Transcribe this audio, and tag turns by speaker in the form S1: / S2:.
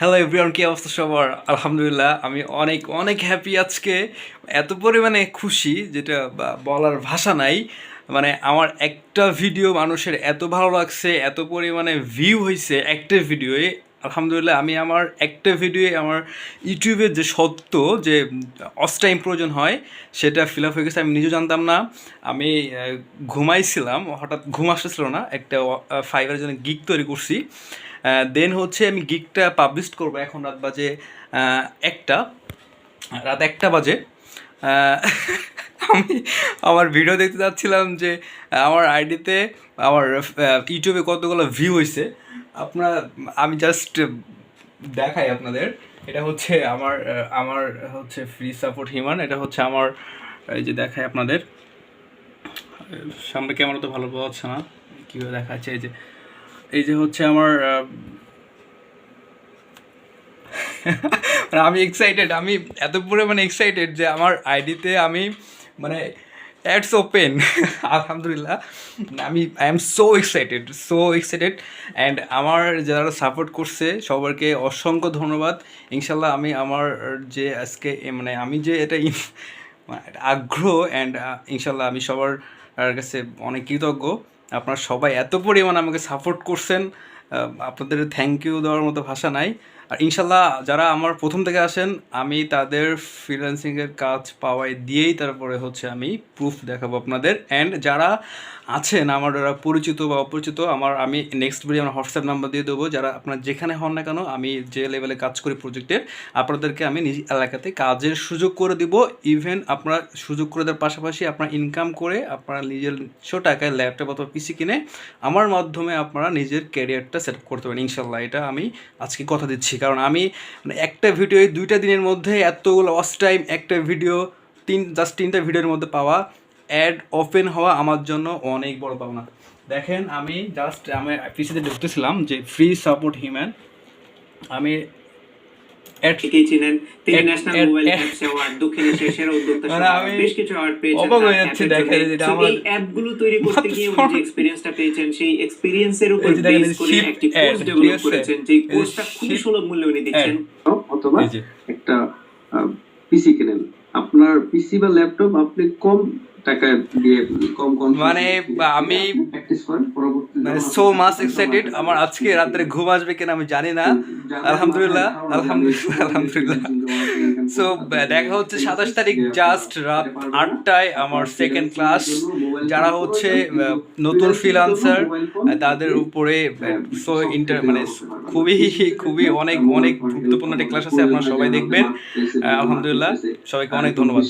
S1: Hello everyone কি অবস্থা সবার? আলহামদুলিল্লাহ, আমি অনেক অনেক হ্যাপি আজকে। এত পরিমাণে খুশি, যেটা বলার ভাষা নাই। মানে আমার একটা ভিডিও মানুষের এত ভালো লাগছে, এত পরিমাণে ভিউ হয়েছে একটা ভিডিওয়ে আলহামদুলিল্লাহ, আমি আমার একটা ভিডিওয়ে আমার ইউটিউবের যে সত্য, যে অস টাইম প্রয়োজন হয়, সেটা ফিল আপ হয়ে গেছে, আমি নিজেও জানতাম না। আমি ঘুমাইছিলাম, হঠাৎ ঘুম আসতেছিল না, একটা ফাইভের জন্য গিগ তৈরি করছি। দেন হচ্ছে আমি গিগটা পাবলিশ করব এখন রাত বাজে একটা, রাত একটা বাজে। আমি আমার ভিডিও দেখতে যাচ্ছিলাম যে, আমার আইডিতে আমার ইউটিউবে কতগুলো ভিউ হয়েছে আপনার, আমি জাস্ট দেখাই আপনাদের। এটা হচ্ছে আমার আমার হচ্ছে ফ্রি সাপোর্ট হিমান। এটা হচ্ছে আমার, এই যে দেখাই আপনাদের। সামনে ক্যামেরা তো ভালো পাওয়া যাচ্ছে না। কীভাবে দেখা যাচ্ছে এই যে এই যে হচ্ছে আমার মানে আমি এক্সাইটেড আমি এত মানে এক্সাইটেড যে আমার আইডিতে আমি মানে অ্যাডস ওপেন আলহামদুলিল্লাহ। আমি I am so excited so excited and আমার যারা সাপোর্ট করছে সবাইকে অসংখ্য ধন্যবাদ। ইনশাল্লাহ আমি আমার যে আজকে মানে আমি যে এটা মানে আগ্রহ অ্যান্ড ইনশাল্লাহ আমি সবার কাছে অনেক কৃতজ্ঞ। আপনারা সবাই এত পরিমাণ আমাকে সাপোর্ট করছেন আপনাদের থ্যাংক ইউ দেওয়ার মতো ভাষা নাই। আর ইনশাল্লাহ যারা আমার প্রথম থেকে আসেন, আমি তাদের ফ্রিল্যান্সিংয়ের কাজ পাওয়াই দিয়েই তারপরে হচ্ছে আমি প্রুফ দেখাবো আপনাদের। অ্যান্ড যারা আছেন, আমার যারা পরিচিত বা অপরিচিত, আমার আমি নেক্সট ভিডিও আমার হোয়াটসঅ্যাপ নাম্বার দিয়ে দেবো। যারা আপনার যেখানে হন না কেন, আমি যে লেভেলে কাজ করি প্রজেক্টের আপনাদেরকে আমি নিজ এলাকাতে কাজের সুযোগ করে দিব। ইভেন আপনারা সুযোগ করে দেওয়ার পাশাপাশি আপনারা ইনকাম করে আপনারা নিজের টাকায় ল্যাপটপ অথবা পিসি কিনে আমার মাধ্যমে আপনারা নিজের ক্যারিয়ারটা সেট করতে পারেন। ইনশাল্লাহ এটা আমি আজকে কথা দিচ্ছি। কারণ আমি মানে একটা ভিডিও দুইটা দিনের মধ্যে এতগুলো অস টাইম একটা ভিডিও তিন জাস্ট তিনটা ভিডিওর মধ্যে পাওয়া অ্যাড ওপেন হওয়া আমার জন্য অনেক বড় পাওনা। দেখেন আমি জাস্ট আমি পিসিতে ঢুকতেছিলাম যে ফ্রি সাপোর্ট হিউম্যান আমি
S2: থেকেই চিনেন তিনি ন্যাশনাল মোবাইল অ্যাপস অ্যাওয়ার্ড দক্ষিণ এশিয়ার সেরা উদ্যোক্তা সহ
S1: আমি
S2: বেশ কিছু অ্যাওয়ার্ড পেয়েছেন
S1: অবাক হয়ে
S2: তার
S1: যাচ্ছি দেখে যেটা আমার-
S2: অ্যাপগুলো তৈরি করতে গিয়ে উনি যে এক্সপেরিয়েন্সটা পেয়েছেন সেই এক্সপেরিয়েন্সের উপর
S1: যে দেখেন,
S2: বেস করে একটি কোর্স ডেভেলপ করেছেন। যে কোর্সটা খুবই সুলভ মূল্যে উনি দিচ্ছেন।
S3: অথবা একটা পিসি কেনেন। আপনার পিসি বা ল্যাপটপ আপনি কম টাকায় দিয়ে কম কম
S1: মানে আমি মানে সো মাস এক্সাইটেড আমার আজকে রাত্রে ঘুম আসবে কিনা আমি জানি না। আলহামদুলিল্লাহ আলহামদুলিল্লাহ আলহামদুলিল্লাহ। সো দেখা হচ্ছে সাতাশ তারিখ জাস্ট রাত আটটায় আমার সেকেন্ড ক্লাস যারা হচ্ছে নতুন ফ্রিলান্সার তাদের উপরে সো ইন্টার মানে খুবই খুবই অনেক অনেক গুরুত্বপূর্ণ একটা ক্লাস আছে, আপনারা সবাই দেখবেন। আলহামদুলিল্লাহ, সবাইকে অনেক ধন্যবাদ।